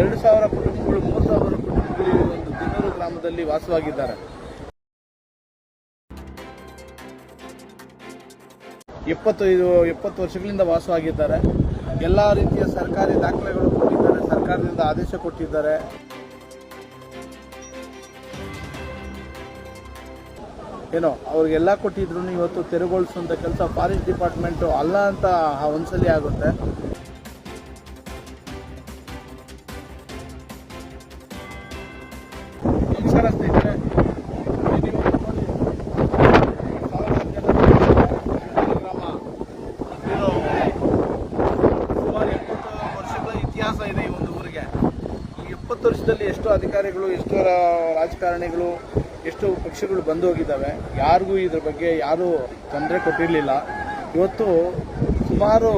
ಎರಡು ಸಾವಿರ ಕುಟುಂಬಗಳು, ಮೂರು ಸಾವಿರ ಕುಟುಂಬಗಳು ಒಂದು ತಿನ್ನೂರು ಗ್ರಾಮದಲ್ಲಿ ವಾಸವಾಗಿದ್ದಾರೆ. ಇಪ್ಪತ್ತೈದು, ಎಪ್ಪತ್ತು ವರ್ಷಗಳಿಂದ ವಾಸವಾಗಿದ್ದಾರೆ. ಎಲ್ಲ ರೀತಿಯ ಸರ್ಕಾರಿ ದಾಖಲೆಗಳು ಕೊಟ್ಟಿದ್ದಾರೆ. ಸರ್ಕಾರದಿಂದ ಆದೇಶ ಕೊಟ್ಟಿದ್ದಾರೆ. ಏನೋ, ಅವ್ರಿಗೆಲ್ಲ ಕೊಟ್ಟಿದ್ರು ಇವತ್ತು ತೆರವುಗೊಳಿಸುವಂಥ ಕೆಲಸ ಫಾರೆಸ್ಟ್ ಡಿಪಾರ್ಟ್ಮೆಂಟು ಅಲ್ಲ ಅಂತ ಒಂದ್ಸಲಿ ಆಗುತ್ತೆ. ಎಪ್ಪತ್ತು ವರ್ಷದಲ್ಲಿ ಎಷ್ಟೋ ಅಧಿಕಾರಿಗಳು, ಎಷ್ಟೋ ರಾಜಕಾರಣಿಗಳು, ಎಷ್ಟೋ ಪಕ್ಷಗಳು ಬಂದು ಹೋಗಿದ್ದಾವೆ. ಯಾರಿಗೂ ಇದ್ರ ಬಗ್ಗೆ ಯಾರೂ ತೊಂದರೆ ಕೊಟ್ಟಿರಲಿಲ್ಲ. ಇವತ್ತು ಸುಮಾರು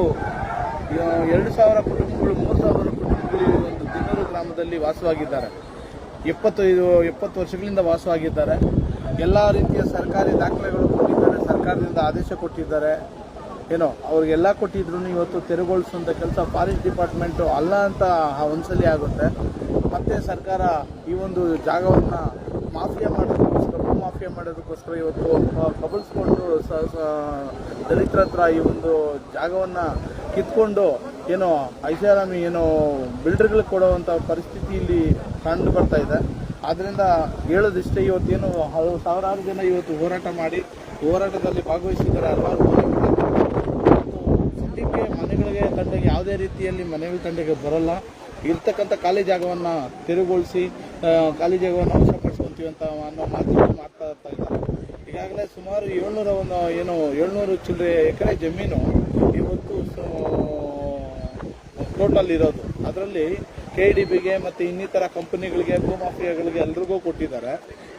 ಎರಡು ಸಾವಿರ ಕುಟುಂಬಗಳು, ಮೂರು ಸಾವಿರ ಕುಟುಂಬಗಳು ಒಂದು ದಿನ್ನೂರು ಗ್ರಾಮದಲ್ಲಿ ವಾಸವಾಗಿದ್ದಾರೆ. ಎಪ್ಪತ್ತೈದು ಎಪ್ಪತ್ತು ವರ್ಷಗಳಿಂದ ವಾಸವಾಗಿದ್ದಾರೆ. ಎಲ್ಲ ರೀತಿಯ ಸರ್ಕಾರಿ ದಾಖಲೆಗಳು ಕೊಟ್ಟಿದ್ದಾರೆ. ಸರ್ಕಾರದಿಂದ ಆದೇಶ ಕೊಟ್ಟಿದ್ದಾರೆ. ಏನೋ, ಅವ್ರಿಗೆಲ್ಲ ಕೊಟ್ಟಿದ್ರು ಇವತ್ತು ತೆರವುಗೊಳಿಸುವಂಥ ಕೆಲಸ ಫಾರೆಸ್ಟ್ ಡಿಪಾರ್ಟ್ಮೆಂಟು ಅಲ್ಲ ಅಂತ ಒಂದ್ಸಲಿ ಆಗುತ್ತೆ. ಮತ್ತೆ ಸರ್ಕಾರ ಈ ಒಂದು ಜಾಗವನ್ನು ಮಾಫಿಯಾ ಮಾಡೋದಕ್ಕೋಸ್ಕರ, ಭೂ ಮಾಫಿಯಾ ಮಾಡೋದಕ್ಕೋಸ್ಕರ ಇವತ್ತು ಕಬಳಿಸ್ಕೊಂಡು ದಲಿತರ ಹತ್ರ ಈ ಒಂದು ಜಾಗವನ್ನು ಕಿತ್ಕೊಂಡು ಏನೋ ಐಷಾರಾಮಿ ಏನೋ ಬಿಲ್ಡರ್ಗಳಿಗೆ ಕೊಡುವಂಥ ಪರಿಸ್ಥಿತಿ ಇಲ್ಲಿ ಕಂಡು ಬರ್ತಾ ಇದೆ. ಆದ್ದರಿಂದ ಹೇಳೋದಿಷ್ಟೇ ಇವತ್ತೇನು ಹಲವು ಸಾವಿರಾರು ಜನ ಇವತ್ತು ಹೋರಾಟ ಮಾಡಿ ಹೋರಾಟದಲ್ಲಿ ಭಾಗವಹಿಸಿದ್ದಾರೆ. ಹಲವಾರು ಸದ್ಯಕ್ಕೆ ಮನೆಗಳಿಗೆ ತಂಡಗೆ ಯಾವುದೇ ರೀತಿಯಲ್ಲಿ ಮನೆಗಳ ತಂಡಗೆ ಬರಲ್ಲ. ಇರ್ತಕ್ಕಂಥ ಖಾಲಿ ಜಾಗವನ್ನು ತೆರವುಗೊಳಿಸಿ ಖಾಲಿ ಜಾಗವನ್ನು ವಶಪಡಿಸ್ಕೊಂತೀವಿ ಅಂತ ಅನ್ನೋ ಮಾತುಗಳು ಮಾಡ್ತಾ ಇರ್ತಾ ಇದ್ದಾರೆ. ಈಗಾಗಲೇ ಸುಮಾರು ಏಳ್ನೂರ ಒಂದು ಏನು ಏಳ್ನೂರು ಚಿಲ್ಲರೆ ಎಕರೆ ಜಮೀನು ಇವತ್ತು ಟೋಟಲ್ ಇರೋದು ಅದರಲ್ಲಿ ಕೆ ಡಿ ಬಿಗೆ ಮತ್ತು ಇನ್ನಿತರ ಕಂಪನಿಗಳಿಗೆ, ಭೂಮಾಫಿಯಾಗಳಿಗೆ ಎಲ್ರಿಗೂ ಕೊಟ್ಟಿದ್ದಾರೆ.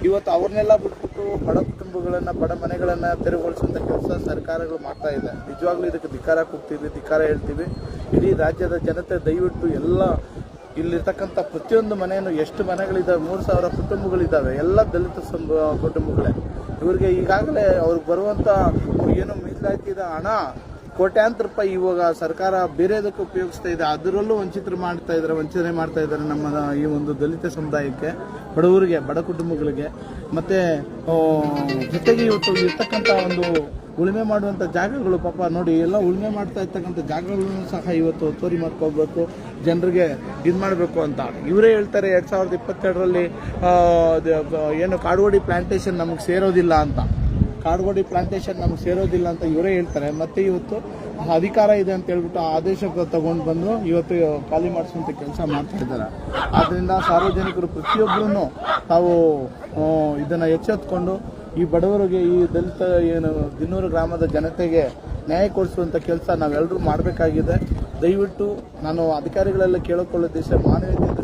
ಇವತ್ತು ಅವ್ರನ್ನೆಲ್ಲ ಬಿಟ್ಬಿಟ್ಟು ಬಡ ಕುಟುಂಬಗಳನ್ನು, ಬಡ ಮನೆಗಳನ್ನು ತೆರವುಗೊಳಿಸುವಂಥ ಕೆಲಸ ಸರ್ಕಾರಗಳು ಮಾಡ್ತಾ ಇದೆ. ನಿಜವಾಗ್ಲೂ ಇದಕ್ಕೆ ಧಿಕ್ಕಾರ ಕೊಡ್ತೀವಿ ಧಿಕ್ಕಾರ ಹೇಳ್ತೀವಿ. ಇಡೀ ರಾಜ್ಯದ ಜನತೆ ದಯವಿಟ್ಟು ಎಲ್ಲ ಇಲ್ಲಿರ್ತಕ್ಕಂಥ ಪ್ರತಿಯೊಂದು ಮನೆಯನ್ನು ಎಷ್ಟು ಮನೆಗಳಿದ್ದಾವೆ ಮೂರು ಸಾವಿರ ಕುಟುಂಬಗಳಿದ್ದಾವೆ ಎಲ್ಲ ದಲಿತ ಸಂಬ, ಕುಟುಂಬಗಳೇ. ಇವರಿಗೆ ಈಗಾಗಲೇ ಅವ್ರಿಗೆ ಬರುವಂಥ ಏನು ಮೀಸಲಾತಿದ ಹಣ ಕೋಟ್ಯಾಂತರ ರೂಪಾಯಿ ಇವಾಗ ಸರ್ಕಾರ ಬೇರೆದಕ್ಕೆ ಉಪಯೋಗಿಸ್ತಾ ಇದೆ, ಅದರಲ್ಲೂ ವಂಚಿತರು ಮಾಡ್ತಾ ಇದ್ದಾರೆ, ವಂಚನೆ ಮಾಡ್ತಾ ಇದ್ದಾರೆ ನಮ್ಮ ಈ ಒಂದು ದಲಿತ ಸಮುದಾಯಕ್ಕೆ, ಬಡವರಿಗೆ, ಬಡ ಕುಟುಂಬಗಳಿಗೆ. ಮತ್ತೆ ಜೊತೆಗೆ ಇವತ್ತು ಇರ್ತಕ್ಕಂಥ ಒಂದು ಉಳುಮೆ ಮಾಡುವಂಥ ಜಾಗಗಳು, ಪಾಪ ನೋಡಿ, ಎಲ್ಲ ಉಳುಮೆ ಮಾಡ್ತಾ ಇರ್ತಕ್ಕಂಥ ಜಾಗಗಳನ್ನು ಸಹ ಇವತ್ತು ತೋರಿ ಮಾಡ್ಕೋಬೇಕು ಜನರಿಗೆ ಇದು ಮಾಡಬೇಕು ಅಂತ. ಇವರೇ ಹೇಳ್ತಾರೆ, ಎರಡು ಸಾವಿರದ ಇಪ್ಪತ್ತೆರಡರಲ್ಲಿ ಏನು ಕಾಡುವಡಿ ಪ್ಲಾಂಟೇಶನ್ ನಮಗೆ ಸೇರೋದಿಲ್ಲ ಅಂತ. ಕಾಡುಗೋಡಿ ಪ್ಲಾಂಟೇಶನ್ ನಮ್ಗೆ ಸೇರೋದಿಲ್ಲ ಅಂತ ಇವರೇ ಹೇಳ್ತಾರೆ. ಮತ್ತೆ ಇವತ್ತು ಅಧಿಕಾರ ಇದೆ ಅಂತ ಹೇಳ್ಬಿಟ್ಟು ಆದೇಶ ತಗೊಂಡು ಬಂದು ಇವತ್ತು ಖಾಲಿ ಮಾಡಿಸುವಂಥ ಕೆಲಸ ಮಾಡ್ತಾ ಇದ್ದಾರೆ. ಆದ್ದರಿಂದ ಸಾರ್ವಜನಿಕರು ಪ್ರತಿಯೊಬ್ಬರೂ ತಾವು ಇದನ್ನು ಎಚ್ಚೆತ್ಕೊಂಡು ಈ ಬಡವರಿಗೆ ಈ ದಲಿತ ಏನು ದಿನ್ನೂರು ಗ್ರಾಮದ ಜನತೆಗೆ ನ್ಯಾಯ ಕೊಡಿಸುವಂಥ ಕೆಲಸ ನಾವೆಲ್ಲರೂ ಮಾಡಬೇಕಾಗಿದೆ. ದಯವಿಟ್ಟು ನಾನು ಅಧಿಕಾರಿಗಳೆಲ್ಲ ಕೇಳಿಕೊಳ್ಳೋದೇಶ ಮಾನವೀಯತೆ ದೃಷ್ಟಿಯಲ್ಲಿ ನೀವು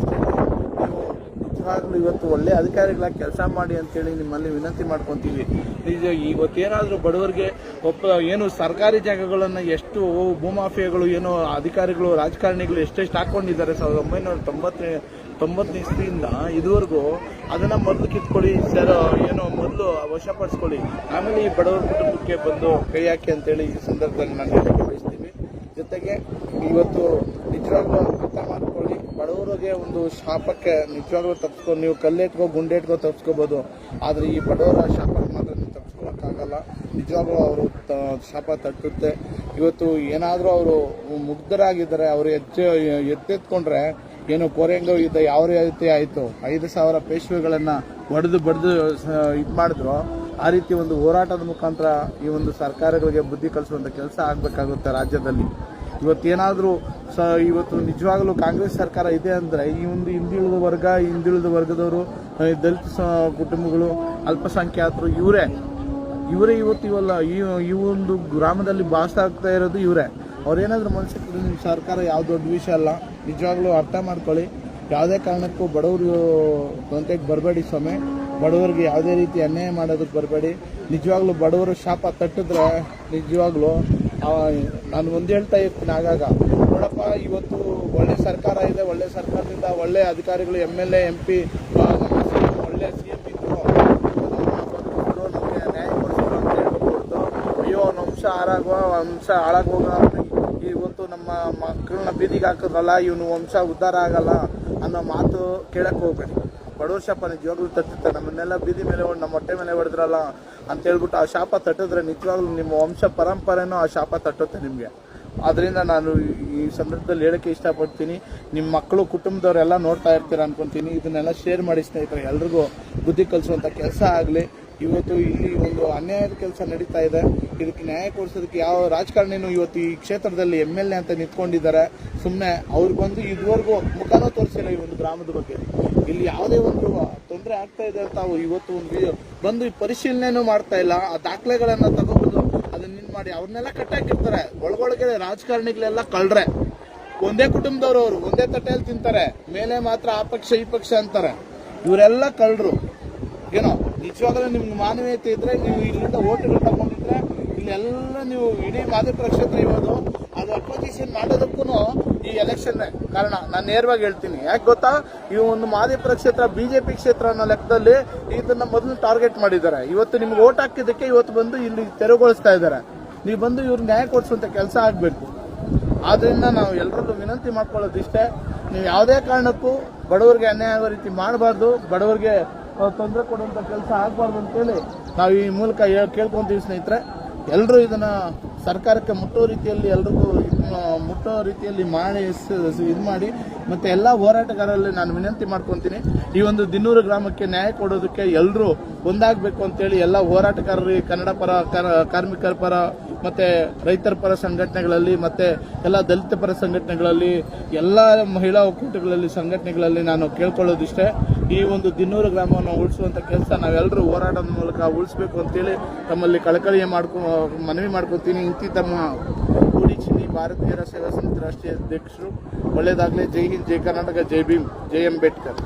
ನಿಜವಾಗ್ಲೂ ಇವತ್ತು ಒಳ್ಳೆ ಅಧಿಕಾರಿಗಳಾಗಿ ಕೆಲಸ ಮಾಡಿ ಅಂತೇಳಿ ನಿಮ್ಮಲ್ಲಿ ವಿನಂತಿ ಮಾಡ್ಕೊತೀವಿ. ನಿಜ ಇವತ್ತೇನಾದರೂ ಬಡವರಿಗೆ ಒಪ್ಪ ಏನು ಸರ್ಕಾರಿ ಜಾಗಗಳನ್ನು ಎಷ್ಟು ಭೂಮಾಫಿಯಾಗಳು ಏನು ಅಧಿಕಾರಿಗಳು, ರಾಜಕಾರಣಿಗಳು ಎಷ್ಟೆಷ್ಟು ಹಾಕೊಂಡಿದ್ದಾರೆ, ಸಾವಿರದ ಒಂಬೈನೂರ ತೊಂಬತ್ತ ತೊಂಬತ್ತನೇ ಇಸ್ವಿಯಿಂದ ಇದುವರೆಗೂ ಅದನ್ನು ಮೊದಲು ಕಿತ್ಕೊಳ್ಳಿ, ಸರ್, ಏನು ಮೊದಲು ವಶಪಡಿಸ್ಕೊಳ್ಳಿ. ಆಮೇಲೆ ಈ ಬಡವರ ಕುಟುಂಬಕ್ಕೆ ಬಂದು ಕೈ ಹಾಕಿ ಅಂತೇಳಿ ಈ ಸಂದರ್ಭದಲ್ಲಿ ನಾನು ಬಯಸ್ತೀವಿ ಜೊತೆಗೆ ಇವತ್ತು ನಿಜವಾಗ್ಲೂ ಬಡವರಿಗೆ ಒಂದು ಶಾಪಕ್ಕೆ ನಿಜವಾಗ್ಲೂ ತಪ್ಪಿಸ್ಕೊಂಡು ನೀವು ಕಲ್ಲೆಟ್ಕೋ ಗುಂಡೆಟ್ಕೋ ತಪ್ಪಿಸ್ಕೋಬೋದು ಆದರೆ ಈ ಬಡವರ ಶಾಪಕ್ಕೆ ಮಾತ್ರ ನೀವು ತಪ್ಪಿಸ್ಕೊಳಕ್ಕಾಗಲ್ಲ ನಿಜವಾಗ್ಲೂ ಅವರು ಶಾಪ ತಟ್ಟುತ್ತೆ. ಇವತ್ತು ಏನಾದರೂ ಅವರು ಮುಗ್ಧರಾಗಿದ್ದಾರೆ, ಅವರು ಎಚ್ಚ, ಎತ್ತೆತ್ಕೊಂಡ್ರೆ ಏನು ಕೊರೆಂಗೋ ಯುದ್ಧ ಯಾವ ರೀತಿ ಆಯಿತು. ಐದು ಸಾವಿರ ಪೇಶ್ವೆಗಳನ್ನು ಒಡೆದು ಬಡಿದು ಇದು ಮಾಡಿದ್ರು. ಆ ರೀತಿ ಒಂದು ಹೋರಾಟದ ಮುಖಾಂತರ ಈ ಒಂದು ಸರ್ಕಾರಗಳಿಗೆ ಬುದ್ಧಿ ಕಲಿಸುವಂಥ ಕೆಲಸ ಆಗಬೇಕಾಗುತ್ತೆ ರಾಜ್ಯದಲ್ಲಿ. ಇವತ್ತೇನಾದರೂ ಸ ಇವತ್ತು ನಿಜವಾಗಲೂ ಕಾಂಗ್ರೆಸ್ ಸರ್ಕಾರ ಇದೆ ಅಂದರೆ ಈ ಒಂದು ಹಿಂದುಳಿದ ವರ್ಗ, ಹಿಂದುಳಿದ ವರ್ಗದವರು ದಲಿತ ಕುಟುಂಬಗಳು, ಅಲ್ಪಸಂಖ್ಯಾತರು, ಇವರೇ. ಇವರೇ ಇವತ್ತು ಇವಲ್ಲ, ಈ ಈ ಒಂದು ಗ್ರಾಮದಲ್ಲಿ ಭಾಸ ಆಗ್ತಾ ಇರೋದು ಇವರೇ. ಅವ್ರೇನಾದ್ರೂ ಮನಸ್ಸಿಗೆ ನಿಮ್ಮ ಸರ್ಕಾರ ಯಾವ ದೊಡ್ಡ ವಿಷಯ ಅಲ್ಲ. ನಿಜವಾಗ್ಲೂ ಅರ್ಥ ಮಾಡ್ಕೊಳ್ಳಿ. ಯಾವುದೇ ಕಾರಣಕ್ಕೂ ಬಡವರು ತೊಂದರೆಗೆ ಬರಬೇಡಿ ಸ್ವಾಮಿ. ಬಡವರಿಗೆ ಯಾವುದೇ ರೀತಿ ಅನ್ಯಾಯ ಮಾಡೋದಕ್ಕೆ ಬರಬೇಡಿ. ನಿಜವಾಗ್ಲೂ ಬಡವರು ಶಾಪ ತಟ್ಟಿದ್ರೆ ನಿಜವಾಗ್ಲೂ ನಾನು ಒಂದು ಹೇಳ್ತಾ ಇರ್ತೀನಿ ಆಗಾಗ. ನೋಡಪ್ಪ, ಇವತ್ತು ಒಳ್ಳೆ ಸರ್ಕಾರ ಇದೆ, ಒಳ್ಳೆ ಸರ್ಕಾರದಿಂದ ಒಳ್ಳೆ ಅಧಿಕಾರಿಗಳು, M L A, M P ಒಳ್ಳೆ ಸಿ ಎಂ ಇದ್ರು. ನಮಗೆ ನ್ಯಾಯ ಕೊಡಿಸೋದು ಅಂತ ಹೇಳ್ಬೋದು ಅಯ್ಯೋ ಅವ್ನ ವಂಶ ಹಾರಾಗುವ ವಂಶ ಹಾಳಾಗುವ ಇವತ್ತು ನಮ್ಮ ನಮ್ಮ ಮಕ್ಕಳನ್ನ ಬೀದಿಗೆ ಹಾಕಿದ್ರಲ್ಲ, ಇವನು ವಂಶ ಉದ್ಧಾರ ಆಗಲ್ಲ ಅನ್ನೋ ಮಾತು ಕೇಳಕ್ಕೆ ಹೋಗ್ಬೇಡಿ. ಬಡವ್ರ ಶಾಪ ನಿಜವಾಗ್ಲೂ ತಟ್ಟುತ್ತೆ ನಮ್ಮನ್ನೆಲ್ಲ ಬೀದಿ ಮೇಲೆ ನಮ್ಮ ಹೊಟ್ಟೆ ಮೇಲೆ ಹೊಡೆದ್ರಲ್ಲ ಅಂತ ಹೇಳ್ಬಿಟ್ಟು ಆ ಶಾಪ ತಟ್ಟಿದ್ರೆ ನಿಜವಾಗ್ಲೂ ನಿಮ್ಮ ವಂಶ ಪರಂಪರೆನೂ ಆ ಶಾಪ ತಟ್ಟುತ್ತೆ ನಿಮಗೆ. ಆದ್ರಿಂದ ನಾನು ಈ ಸಂದರ್ಭದಲ್ಲಿ ಹೇಳಕ್ಕೆ ಇಷ್ಟಪಡ್ತೀನಿ. ನಿಮ್ಮ ಮಕ್ಕಳು, ಕುಟುಂಬದವರೆಲ್ಲ ನೋಡ್ತಾ ಇರ್ತೀರ ಅನ್ಕೊಂತೀನಿ. ಇದನ್ನೆಲ್ಲ ಶೇರ್ ಮಾಡಿ ಸ್ನೇಹಿತರೆ, ಎಲ್ರಿಗೂ ಬುದ್ಧಿ ಕಲಿಸುವಂಥ ಕೆಲಸ ಆಗಲಿ. ಇವತ್ತು ಇಲ್ಲಿ ಒಂದು ಅನ್ಯಾಯದ ಕೆಲಸ ನಡೀತಾ ಇದೆ. ಇದಕ್ಕೆ ನ್ಯಾಯ ಕೊಡಿಸೋದಕ್ಕೆ ಯಾವ ರಾಜಕಾರಣಿನೂ ಇವತ್ತು ಈ ಕ್ಷೇತ್ರದಲ್ಲಿ ಎಂ ಎಲ್ ಎ ಅಂತ ನಿಂತ್ಕೊಂಡಿದ್ದಾರೆ. ಸುಮ್ಮನೆ ಅವ್ರು ಬಂದು ಇದುವರೆಗೂ ಮುಖನೂ ತೋರಿಸಿಲ್ಲ ಈ ಒಂದು ಗ್ರಾಮದ ಬಗ್ಗೆ. ಇಲ್ಲಿ ಯಾವುದೇ ಒಂದು ತೊಂದರೆ ಆಗ್ತಾ ಇದೆ ಅಂತ ಇವತ್ತು ಒಂದು ಬಂದು ಈ ಪರಿಶೀಲನೆನೂ ಮಾಡ್ತಾ ಇಲ್ಲ. ಆ ದಾಖಲೆಗಳನ್ನ ತಗೊಬಂದು ಅದನ್ನ ನಿನ್ ಮಾಡಿ ಅವ್ರನ್ನೆಲ್ಲ ಕಟ್ಟಾಕಿರ್ತಾರೆ. ಒಳಗೊಳಗೆ ರಾಜಕಾರಣಿಗಳೆಲ್ಲ ಕಳ್ರೆ ಒಂದೇ ಕುಟುಂಬದವರು ಅವರು, ಒಂದೇ ತಟ್ಟೆಯಲ್ಲಿ ತಿಂತಾರೆ. ಮೇಲೆ ಮಾತ್ರ ಆ ಪಕ್ಷ, ಈ ಪಕ್ಷ ಅಂತಾರೆ. ಇವರೆಲ್ಲ ಕಳ್ರು. ಏನೋ? ನಿಜವಾಗ್ಲೂ ನಿಮ್ಗೆ ಮಾನವೀಯತೆ ಇದ್ರೆ ನೀವು ಇಲ್ಲಿಂದ ಓಟ್ಗಳು ತಗೊಂಡಿದ್ರೆ ಇಲ್ಲೆಲ್ಲ ನೀವು ಇಡೀ ಮಾದೇಪುರ ಕ್ಷೇತ್ರ ಇರೋದು. ಅದು ಅಪೋಸಿಷನ್ ಮಾಡೋದಕ್ಕೂ ಈ ಎಲೆಕ್ಷನ್ ಕಾರಣ ನಾನು ನೇರವಾಗಿ ಹೇಳ್ತೀನಿ. ಯಾಕೆ ಗೊತ್ತಾ? ಈ ಒಂದು ಮಾದೇಪುರ ಕ್ಷೇತ್ರ ಬಿಜೆಪಿ ಕ್ಷೇತ್ರ ಅನ್ನೋ ಲೆಕ್ಕದಲ್ಲಿ ಇದನ್ನ ಮೊದಲು ಟಾರ್ಗೆಟ್ ಮಾಡಿದ್ದಾರೆ. ಇವತ್ತು ನಿಮ್ಗೆ ಓಟ್ ಹಾಕಿದ್ದಕ್ಕೆ ಇವತ್ತು ಬಂದು ಇಲ್ಲಿ ತೆರವುಗೊಳಿಸ್ತಾ ಇದ್ದಾರೆ. ನೀವು ಬಂದು ಇವ್ರು ನ್ಯಾಯ ಕೊಡಿಸುವಂತ ಕೆಲಸ ಆಗಬೇಕು. ಆದ್ರಿಂದ ನಾವು ಎಲ್ಲರಲ್ಲೂ ವಿನಂತಿ ಮಾಡ್ಕೊಳ್ಳೋದಿಷ್ಟೇ. ನೀವು ಯಾವುದೇ ಕಾರಣಕ್ಕೂ ಬಡವರಿಗೆ ಅನ್ಯಾಯ ಆಗೋ ರೀತಿ ಮಾಡಬಾರ್ದು. ಬಡವರಿಗೆ ತೊಂದರೆ ಕೊಡುವಂಥ ಕೆಲಸ ಆಗಬಾರ್ದು ಅಂತೇಳಿ ನಾವು ಈ ಮೂಲಕ ಕೇಳ್ಕೊತೀವಿ ಸ್ನೇಹಿತರೆ. ಎಲ್ಲರೂ ಇದನ್ನ ಸರ್ಕಾರಕ್ಕೆ ಮುಟ್ಟೋ ರೀತಿಯಲ್ಲಿ ಎಲ್ರಿಗೂ ಮುಟ್ಟೋ ರೀತಿಯಲ್ಲಿ ಮಾಡಿ ಇದು ಮಾಡಿ ಮತ್ತೆ ಎಲ್ಲ ಹೋರಾಟಗಾರರಲ್ಲಿ ನಾನು ವಿನಂತಿ ಮಾಡ್ಕೊತೀನಿ, ಈ ಒಂದು ದಿನ್ನೂರು ಗ್ರಾಮಕ್ಕೆ ನ್ಯಾಯ ಕೊಡೋದಕ್ಕೆ ಎಲ್ಲರೂ ಒಂದಾಗಬೇಕು ಅಂತೇಳಿ ಎಲ್ಲ ಹೋರಾಟಗಾರರು ಕನ್ನಡ ಪರ, ಕರ- ಕಾರ್ಮಿಕರ ಪರ, ಮತ್ತೆ ರೈತರ ಪರ ಸಂಘಟನೆಗಳಲ್ಲಿ, ಮತ್ತೆ ಎಲ್ಲ ದಲಿತ ಪರ ಸಂಘಟನೆಗಳಲ್ಲಿ, ಎಲ್ಲ ಮಹಿಳಾ ಒಕ್ಕೂಟಗಳಲ್ಲಿ, ಸಂಘಟನೆಗಳಲ್ಲಿ ನಾನು ಕೇಳ್ಕೊಳ್ಳೋದಿಷ್ಟೇ. ಈ ಒಂದು ದಿನ್ನೂರು ಗ್ರಾಮವನ್ನು ಉಳಿಸುವಂತ ಕೆಲಸ ನಾವೆಲ್ಲರೂ ಹೋರಾಟದ ಮೂಲಕ ಉಳಿಸ್ಬೇಕು ಅಂತೇಳಿ ತಮ್ಮಲ್ಲಿ ಕಳಕಳಿಯ ಮಾಡ್ಕೊ, ಮನವಿ ಮಾಡ್ಕೊತೀನಿ. ಇಂತಿ ತಮ್ಮ ಚಿನ್ನಿ ಭಾರತೀಯರ ಸೇವಾ ಸಮಿತಿ ರಾಷ್ಟ್ರೀಯ ಅಧ್ಯಕ್ಷರು. ಒಳ್ಳೇದಾಗಲಿ ಜೈ ಹಿಂದ್, ಜೈ ಕರ್ನಾಟಕ, ಜೈ ಭೀಮ್, ಜೈ ಅಂಬೇಡ್ಕರ್.